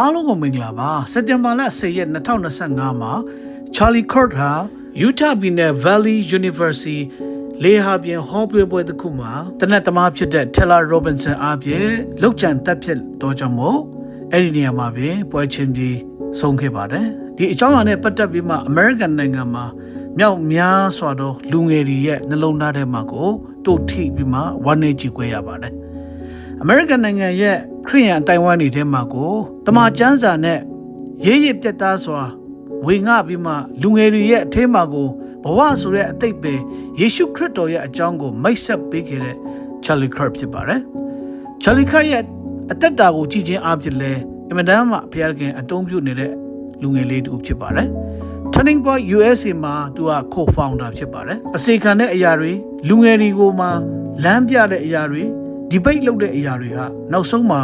အားလုံးကိုမင်္ဂလာပါစက်တင်ဘာလ10ရက်2025မှာ Charlie Kirk ဟာ Utah ပြည်နယ် Valley University လေဟာပြင်ဟောပွဲပွဲတစ်ခုမှာတနက်သမားဖြစ်တဲ့ Taylor Robinson အားဖြင့်လောက်ကျန်တက်ဖြစ်တော့ကြောင့်မို့အဲ့ဒီနေရာမှာပင်ပွဲချင်းပြီးဆုံးခဲ့ပါတယ်ဒီအကြောင်းအရာနဲ့ပတ်သက်ပြီးမှ American နိုင်ငံမှာမြောက်များစွာသောလူငယ်တွေရဲ့နှလုံးသားထဲမှာကိုတို့ထိပြီးမှဝမ်းနေကြည့်ခွဲရပါတယ် အမေရိကန်နိုင်ငံရဲ့ခရီးရန်တိုင်ဝမ်နေထဲမှာကိုတမန်ကျန်းစာနဲ့ရေးရပြတ်သားစွာဝေငှပြီးမှလူငယ်တွေရဲ့အထဲမှာကိုဘဝဆိုတဲ့အတိတ်ပဲယေရှုခရစ်တော်ရဲ့အကြောင်းကိုမိတ်ဆက်ပေးခဲ့တဲ့ Charlie Kirk ဖြစ်ပါတယ်။ Charlie Kirk ရဲ့အသက်တာကိုကြည်ချင်းအားဖြင့်လဲအင်မတန်မှဘုရားခင်အတုံးပြုနေတဲ့လူငယ်လေးတူဖြစ်ပါတယ်။ Turning Point USA မှာသူက co-founder ဖြစ်ပါတယ်။အစီခံတဲ့အရာတွေလူငယ်တွေကိုမှလမ်းပြတဲ့အရာတွေ debate လုပ်တဲ့အရာတွေဟာနောက်ဆုံးမှာ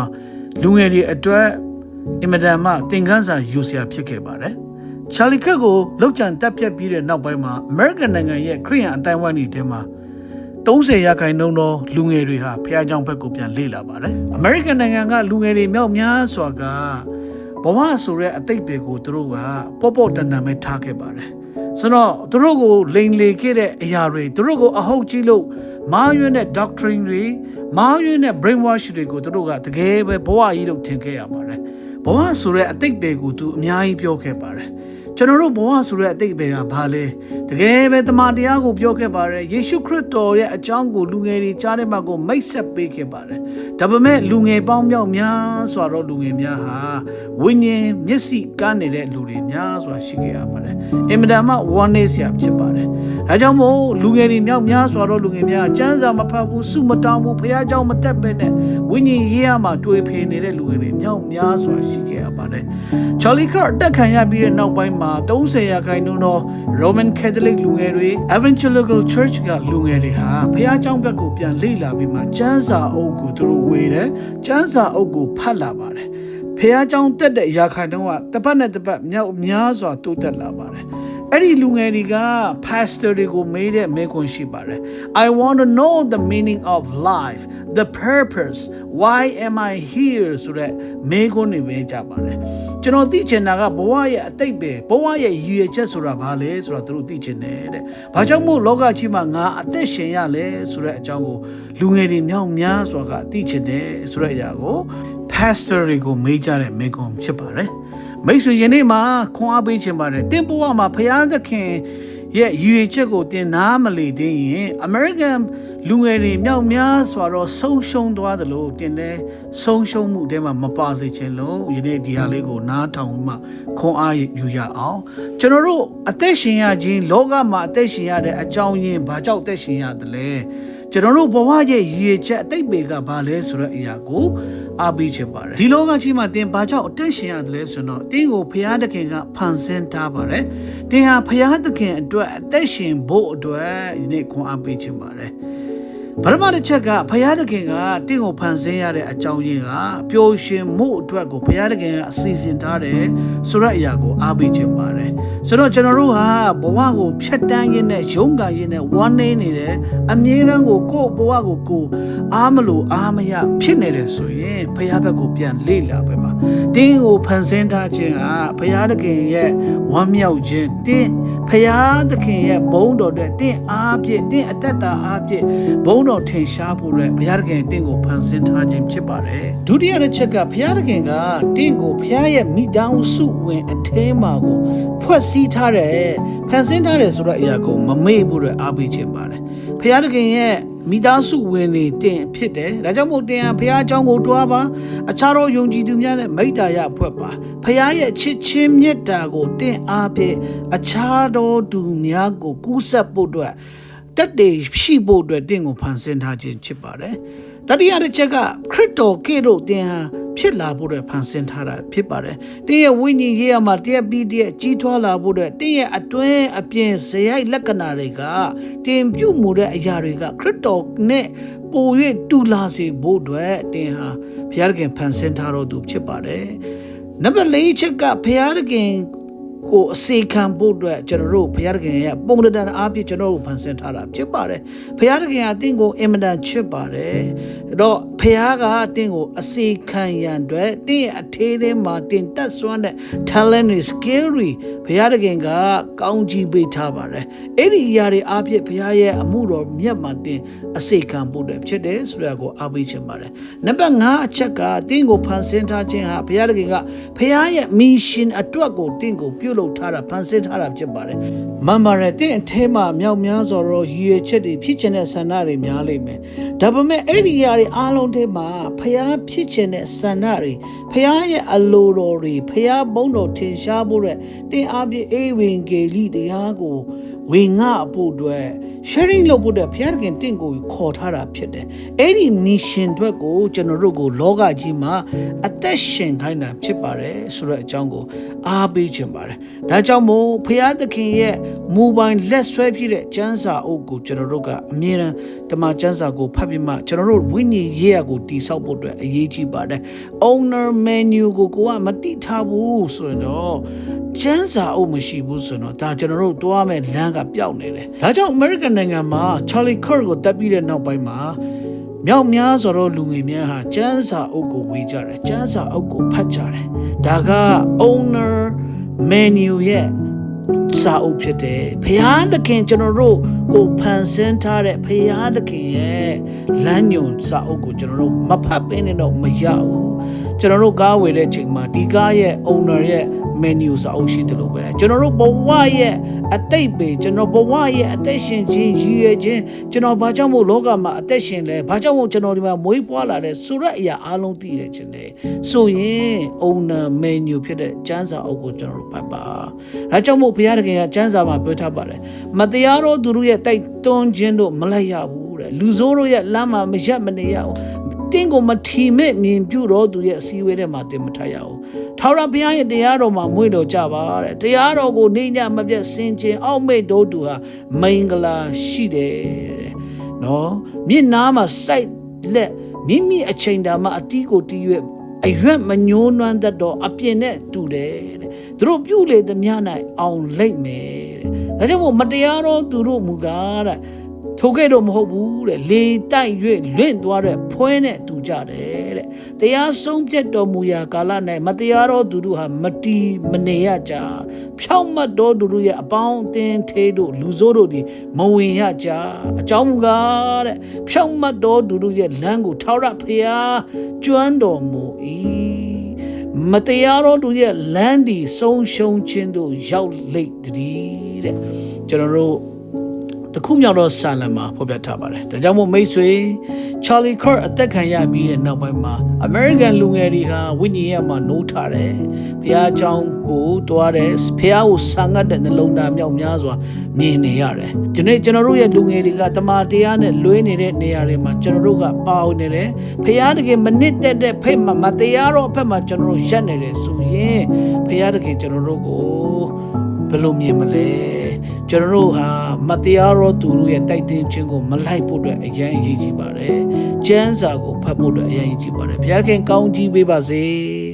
လူငယ်တွေအတွက်အင်မတန်မှသင်ခန်းစာယူစရာဖြစ်ခဲ့ပါတယ်။ချာလီကတ်ကိုလောက်ကျန်တက်ပြက်ပြီးတဲ့နောက်ပိုင်းမှာ American နိုင်ငံရဲ့ခရီးရန်အတိုင်းဝိုင်းတွေထဲမှာ30ရာခိုင်နှုန်းသောလူငယ်တွေဟာဖះเจ้าဘက်ကိုပြန်လေ့လာပါတယ်။ American နိုင်ငံကလူငယ်တွေမြောက်များစွာကဘဝဆိုတဲ့အတိတ်တွေကိုသူတို့ကပေါ့ပေါ့တန်တန်ပဲထားခဲ့ပါတယ်။ ဆိုတော့သူတို့ကိုလိန်လေခဲ့တဲ့အရာတွေသူတို့ကိုအဟုတ်ကြီးလို့မာယွန်းတဲ့ doctrine တွေမာယွန်းတဲ့ brainwash တွေကိုသူတို့ကတကယ်ပဲဘဝကြီးလို့ထင်ခဲ့ရပါတယ်။ဘဝဆိုတဲ့အတိတ်တွေကိုသူအများကြီးပြောခဲ့ပါတယ်။ ကျွန်တော်တို့ဘဝဆိုတဲ့အတိတ်ပဲကဘာလဲတကယ်ပဲတမန်တရားကိုပြောခဲ့ပါတယ်ယေရှုခရစ်တော်ရဲ့အကြောင်းကိုလူငယ်တွေကြားထဲမှာကိုမိတ်ဆက်ပေးခဲ့ပါတယ်ဒါပေမဲ့လူငယ်ပေါင်းမြောက်များစွာတော့လူငယ်များဟာဝိညာဉ်မျက်စိကန်းနေတဲ့လူတွေများစွာရှိခဲ့ရပါတယ်အင်မတန်မှဝမ်းနည်းစရာဖြစ်ပါတယ် ဒါကြောင့်မို့လူငယ်တွေမြောက်များစွာတော့လူငယ်များစမ်းစာမဖတ်ဘူးစုမတောင်းဘူးဖခင်เจ้าမတက်ပဲနဲ့ဝိညာဉ်ရေးရမှာတွေ့ဖေနေတဲ့လူငယ်တွေမြောက်များစွာရှိခဲ့ရပါတယ်ချာလီကာအတက်ခံရပြီးတဲ့နောက်ပိုင်းမှာ30ရာခိုင်နှုန်းသော Roman Catholic လူငယ်တွေ Evangelical Church ကလူငယ်တွေဟာဖះเจ้าဘက်ကိုပြန်လေ့လာပြီးမှကျမ်းစာအုပ်ကိုသူတို့ဝေတယ်ကျမ်းစာအုပ်ကိုဖတ်လာပါတယ်ဖះเจ้าတက်တဲ့ရာခိုင်နှုန်းကတစ်ပတ်နဲ့တစ်ပတ်မြောက်များစွာတိုးတက်လာပါတယ် အဲ့ဒီလူငယ်တွေက pastor တွေကိုမေးတဲ့မေးခွန်းရှိပါတယ် I want to know the meaning of life the purpose why am I here ဆိုတဲ့မေးခွန်းတွေပဲကြပါတယ်ကျွန်တော်သိချင်တာကဘဝရဲ့အတိတ်ပဲဘဝရဲ့ရည်ရွယ်ချက်ဆိုတာဘာလဲဆိုတာသူတို့သိချင်တယ်တဲ့ဘာကြောင့်မို့လောကကြီးမှာငါအသက်ရှင်ရလဲဆိုတဲ့အကြောင်းကိုလူငယ်တွေမြောက်များစွာကသိချင်တယ်ဆိုတဲ့အရာကို pastor တွေကိုမေးကြတဲ့မေးခွန်းဖြစ်ပါတယ် မိတ်ဆွေယနေ့မှာခွန်အားပေးခြင်းပါတယ်တင်ဘဝမှာဖရာသခင်ရဲ့ရည်ရွယ်ချက်ကိုတင်နားမလေတင်းရင် American လူငယ်တွေမြောက်များစွာတော့ဆုံးရှုံးသွားသလိုတင်လဲဆုံးရှုံးမှုတဲမှာမပါစေခြင်းလို့ယနေ့ဒီဟာလေးကိုနားထောင်မှခွန်အားယူရအောင်ကျွန်တော်တို့အသက်ရှင်ရခြင်းလောကမှာအသက်ရှင်ရတဲ့အကြောင်းရင်းဘာကြောင့်အသက်ရှင်ရတယ်လဲ ကျွန်တော်တို့ဘဝရဲ့ရည်ရွယ်ချက်အတိတ်ပေကဘာလဲဆိုတဲ့အရာကိုအားပေးချင်ပါတယ်ဒီလောကကြီးမှာတင်ဘာကြောင့်အသက်ရှင်ရတယ်လဲဆိုတော့တင်းကိုဖရာသခင်ကဖန်ဆင်းထားပါတယ်တင်ဟာဖရာသခင်အတွက်အသက်ရှင်ဖို့အတွက်ဒီနေ့ခွန်အားပေးချင်ပါတယ် ပရမတစ်ချက်ကဘုရားသခင်ကတင့်ကိုဖန်ဆင်းရတဲ့အကြောင်းရင်းကပျော်ရွှင်မှုအတွက်ကိုဘုရားသခင်ကအစီအစဉ်ထားတယ်ဆိုတဲ့အရာကိုအားပေးခြင်းပါတယ်ဆိုတော့ကျွန်တော်တို့ဟာဘဝကိုဖြတ်တန်းရင်းနဲ့ရုန်းကန်ရင်းနဲ့ဝမ်းနည်းနေတယ်အမြဲတမ်းကိုကိုယ့်ဘဝကိုကိုယ်အားမလို့အားမရဖြစ်နေတယ်ဆိုရင်ဘုရားဘက်ကိုပြန်လေ့လာပဲပါတင်းကိုဖန်ဆင်းထားခြင်းကဘုရားသခင်ရဲ့ဝမ်းမြောက်ခြင်းတင်း ဘုရားသခင်ရဲ့ဘုန်းတော်တဲ့တင်းအားဖြင့်တင်းအသက်တာအားဖြင့်ဘုန်းတော်ထင်ရှားဖို့အတွက်ဘုရားသခင်တင့်ကိုဖန်ဆင်းထားခြင်းဖြစ်ပါတယ်ဒုတိယတစ်ချက်ကဘုရားသခင်ကတင့်ကိုဘုရားရဲ့မိသားစုဝင်အထဲမှာကိုဖွဲ့စည်းထားတယ်ဖန်ဆင်းထားတယ်ဆိုတဲ့အရာကိုမမေ့ဖို့အတွက်အားပေးခြင်းပါတယ်ဘုရားသခင်ရဲ့ မိသားစုဝင်တွေတင်ဖြစ်တယ်ဒါကြောင့်မို့တင်ဟာဘုရားအကြောင်းကိုတွားပါအခြားသောယုံကြည်သူများနဲ့မိတ္တာရဖွဲ့ပါဘုရားရဲ့ချစ်ချင်းမြတ်တာကိုတင်အားဖြင့်အခြားသောသူများကိုကူးဆက်ဖို့အတွက်တက်တေရှိဖို့အတွက်တင့်ကိုဖန်ဆင်းထားခြင်းဖြစ်ပါတယ်။ တတိယတစ်ချက်ကခရစ်တော်ကေတို့တင်ဟာဖြစ်လာဖို့အတွက်ဖန်ဆင်းထားတာဖြစ်ပါတယ်။တင်းရဲ့ဝိညာဉ်ရေးရမှာတရက်ပြီးတရက်ကြီးထွားလာဖို့အတွက်တင်းရဲ့အတွင်းအပြင်ဇယိုက်လက္ခဏာတွေကတင်ပြုမှုတဲ့အရာတွေကခရစ်တော်နဲ့ပို၍တူလာစေဖို့အတွက်တင်ဟာဘုရားခင်ဖန်ဆင်းထားတော်သူဖြစ်ပါတယ်။နံပါတ်၄ချက်ကဘုရားခင် ကိုအစေခံဖို့အတွက်ကျွန်တော်တို့ဘုရားသခင်ရဲ့ပုံတန်အားဖြင့်ကျွန်တော်တို့ဖန်ဆင်းထားတာဖြစ်ပါတယ်ဘုရားသခင်ကအသင်ကိုအင်မတန်ချစ်ပါတယ်အဲ့တော့ဘုရားကအသင်ကိုအစေခံရန်အတွက်တင်းရဲ့အထေးထဲမှာတင်တက်စွမ်းတဲ့ talent တွေ skill တွေဘုရားသခင်ကကောင်းကြီးပေးထားပါတယ်အဲ့ဒီအရာတွေအားဖြင့်ဘုရားရဲ့အမှုတော်မြတ်မှာတင်အစေခံဖို့အတွက်ဖြစ်တယ်ဆိုတာကိုအားပေးချင်ပါတယ်နံပါတ်5အချက်ကတင်းကိုဖန်ဆင်းထားခြင်းဟာဘုရားသခင်ကဘုရားရဲ့ mission အတွက်ကိုတင်းကိုပြုလုပ်ထားတာဖန်ဆင်းထားတာဖြစ်ပါတယ်မန်မာရဲ့တင်းအထဲမှာမြောက်များစွာတော့ရည်ရွယ်ချက်တွေဖြစ်ချင်တဲ့ဆန္ဒတွေများလိမ့်မယ်ဒါပေမဲ့အဲ့ဒီအရာတွေအားလုံးထဲမှာဘုရားဖြစ်ချင်တဲ့ဆန္ဒတွေဘုရားရဲ့အလိုတော်တွေဘုရားဘုန်းတော်ထင်ရှားဖို့တဲ့တင်းအားဖြင့်အေဝံဂေလိတရားကို ဝင်ငါအဖို့အတွက် sharing လုပ်ဖို့အတွက်ဘုရားသခင်တင့်ကိုခေါ်ထားတာဖြစ်တယ်။အဲ့ဒီ mission အတွက်ကိုကျွန်တော်တို့ကိုလောကကြီးမှာအသက်ရှင်ခိုင်းတာဖြစ်ပါတယ်ဆိုတဲ့အကြောင်းကိုအားပေးချင်ပါတယ်။ဒါကြောင့်မို့ဘုရားသခင်ရဲ့မူပိုင်လက်ဆွဲပြည့်တဲ့ကျမ်းစာအုပ်ကိုကျွန်တော်တို့ကအမြဲတမ်းတမန်ကျမ်းစာကိုဖတ်ပြီးမှကျွန်တော်တို့ဝိညာဉ်ရေးရကိုတည်ဆောက်ဖို့အတွက်အရေးကြီးပါတယ်။ owner menu ကိုကိုကမတိထားဘူးဆိုရင်တော့ ကျန်းစာအုပ်မရှိဘူးဆိုတော့ဒါကျွန်တော်တို့တွားမဲ့လမ်းကပျောက်နေတယ်။ဒါကြောင့် American နိုင်ငံမှာ Charlie Kirk ကိုတက်ပြီးတဲ့နောက်ပိုင်းမှာမြောက်များစွာသောလူငယ်များဟာကျန်းစာအုပ်ကိုဝေကြတယ်။ကျန်းစာအုပ်ကိုဖတ်ကြတယ်။ဒါက owner menu ရဲ့စာအုပ်ဖြစ်တယ်။ဖျားသခင်ကျွန်တော်တို့ကိုဖန်ဆင်းထားတဲ့ဖျားသခင်ရဲ့လမ်းညွန်စာအုပ်ကိုကျွန်တော်တို့မဖတ်ပင်းနဲ့တော့မရဘူး။ကျွန်တော်တို့ကားဝယ်တဲ့ချိန်မှာဒီကားရဲ့ owner ရဲ့ menu စာအုပ်ရှိတယ်လို့ပဲကျွန်တော်တို့ဘဝရဲ့အတိတ်ပဲကျွန်တော်ဘဝရဲ့အသက်ရှင်ခြင်းရည်ရွယ်ခြင်းကျွန်တော်ဘာကြောင့်မို့လောကမှာအသက်ရှင်လဲဘာကြောင့်မို့ကျွန်တော်ဒီမှာမွေးဖွားလာလဲဆိုတဲ့အရာအလုံးသိရခြင်းလေဆိုရင် owner menu ဖြစ်တဲ့ကျမ်းစာအုပ်ကိုကျွန်တော်တို့ဖတ်ပါဒါကြောင့်မို့ဘုရားသခင်ကကျမ်းစာမှာပြောထားပါတယ်မတရားသောသူတို့ရဲ့တိုက်တွန်းခြင်းတို့မလိုက်ရဘူးတဲ့လူဆိုးတို့ရဲ့လမ်းမှာမရက်မနေရဘူးတ င်းကိုမထီမဲ့မြင်ပြုတော့သူရဲ့အစည်းအဝေးထဲမှာတင်မထားရအောင်ထာဝရဘုရားရဲ့တရားတော်မှာမွေ့တော်ကြပါတဲ့တရားတော်ကိုနေညမပြတ်ဆင်ခြင်အောက်မေ့တော်သူဟာမင်္ဂလာရှိတယ်တဲ့နော်မြင့်နားမှာစိုက်လက်မိမိအချိန်တာမှာအတီးကိုတီးရွက်အရွက်မညှိုးနွမ်းတတ်တော့အပြင်းနဲ့တူတယ်တဲ့သူတို့ပြုလေသမျှ၌အောင်လိမ့်မယ်တဲ့ဒါကြောင့်မို့မတရားတော့သူတို့မူကားတဲ့ ထိုကဲ့တော့မဟုတ်ဘူးတဲ့လေတိုက်၍လွင့်သွားတဲ့ဖွဲနဲ့တူကြတယ်တဲ့တရားဆုံးဖြတ်တော်မူရာကာလ၌မတရားသောသူတို့ဟာမတီမနေရကြဖြောင့်မတ်တော်သူတို့ရဲ့အပေါင်းအသင်းသေးတို့လူဆိုးတို့သည်မဝင်ရကြအကြောင်းမူကားတဲ့ဖြောင့်မတ်တော်သူတို့ရဲ့လမ်းကိုထောက်ရဖျားကျွမ်းတော်မူ၏မတရားသောသူရဲ့လမ်းဒီဆုံးရှုံးခြင်းတို့ရောက်လိမ့်တည်းတဲ့ကျွန်တော်တို့ တခုမြောက်တော့ဆာလံမှာဖော်ပြထားပါတယ်။ဒါကြောင့်မို့မိတ်ဆွေ Charlie Kirk အသက်ခံရပြီးတဲ့နောက်ပိုင်းမှာ American လူငယ်တွေဟာဝိညာဉ်ရေးမှာနိုးထားတယ်။ဘုရားကျောင်းကိုတွားတယ်။ဘုရားကိုဆံငတ်တဲ့နှလုံးသားမြောက်များစွာမြင်နေရတယ်။ဒီနေ့ကျွန်တော်တို့ရဲ့လူငယ်တွေကတမန်တရားနဲ့လွဲနေတဲ့နေရာတွေမှာကျွန်တော်တို့ကပါဝင်နေတယ်။ဘုရားတကယ်မနစ်သက်တဲ့ဖိတ်မှာမတရားတော့အဖက်မှာကျွန်တော်တို့ရက်နေတယ်ဆိုရင်ဘုရားတကယ်ကျွန်တော်တို့ကိုဘယ်လိုမြင်မလဲ။ ကျွန်တော်တို့ဟာမတရားတော့သူတို့ရဲ့တိုက်တင်ခြင်းကိုမလိုက်ဖို့အတွက်အရန်အရေးကြီးပါတယ်။ကျမ်းစာကိုဖတ်ဖို့အတွက်အရန်အရေးကြီးပါတယ်။ဘုရားခင်ကောင်းကြီးပေးပါစေ။